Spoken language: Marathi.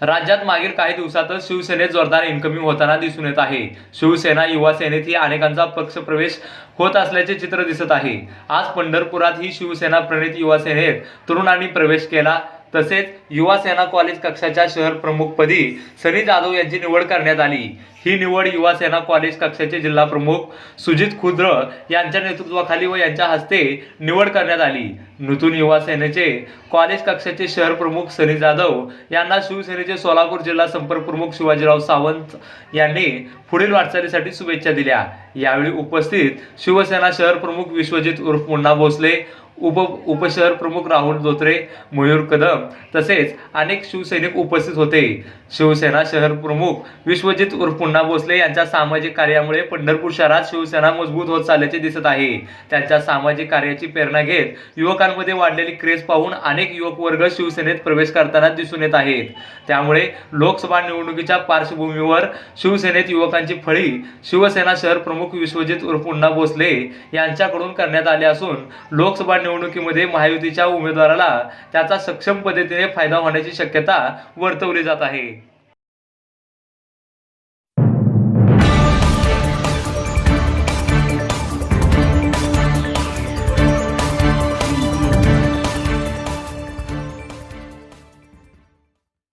राज्यात मागील काही दिवसातच शिवसेनेत जोरदार इन्कमिंग होताना दिसून येत आहे. शिवसेना युवा सेनेतही अनेकांचा पक्षप्रवेश होत असल्याचे चित्र दिसत आहे. आज पंढरपुरात ही शिवसेना प्रणित युवा सेनेत तरुणांनी प्रवेश केला. तसेच युवा सेना कॉलेज कक्षाच्या शहर प्रमुखपदी सनी जाधव यांची निवड करण्यात आली. ही निवड युवा सेना कॉलेज कक्षाचे जिल्हा प्रमुख सुजित खुद्र यांच्या नेतृत्वाखाली व यांच्या हस्ते निवड करण्यात आली. नूतन युवा सेनेचे कॉलेज कक्षाचे शहर प्रमुख सनी जाधव यांना शिवसेनेचे सोलापूर जिल्हा संपर्क प्रमुख शिवाजीराव सावंत यांनी पुढील वाटचालीसाठी शुभेच्छा दिल्या. यावेळी उपस्थित शिवसेना शहर प्रमुख विश्वजित उर्फ मुन्ना भोसले उप उपशहर प्रमुख राहुल धोत्रे मयूर कदम तसेच अनेक शिवसैनिक उपस्थित होते. शिवसेना शहर प्रमुख विश्वजित उर्फुन्ना भोसले यांच्या सामाजिक कार्यामुळे पंढरपूर शहरात शिवसेना मजबूत होत चालल्याचे दिसत आहे. त्यांच्या सामाजिक कार्याची प्रेरणा घेत युवकांमध्ये वाढलेली क्रेज पाहून अनेक युवक वर्ग शिवसेनेत प्रवेश करताना दिसून येत आहेत. त्यामुळे लोकसभा निवडणुकीच्या पार्श्वभूमीवर शिवसेनेत युवकांची फळी शिवसेना शहर प्रमुख विश्वजित उर्फ पुन्हा भोसले यांच्याकडून करण्यात आली असून लोकसभा निवडणुकीमध्ये महायुतीच्या उमेदवाराला त्याचा सक्षम पद्धतीने फायदा होण्याची शक्यता वर्तवली जात आहे.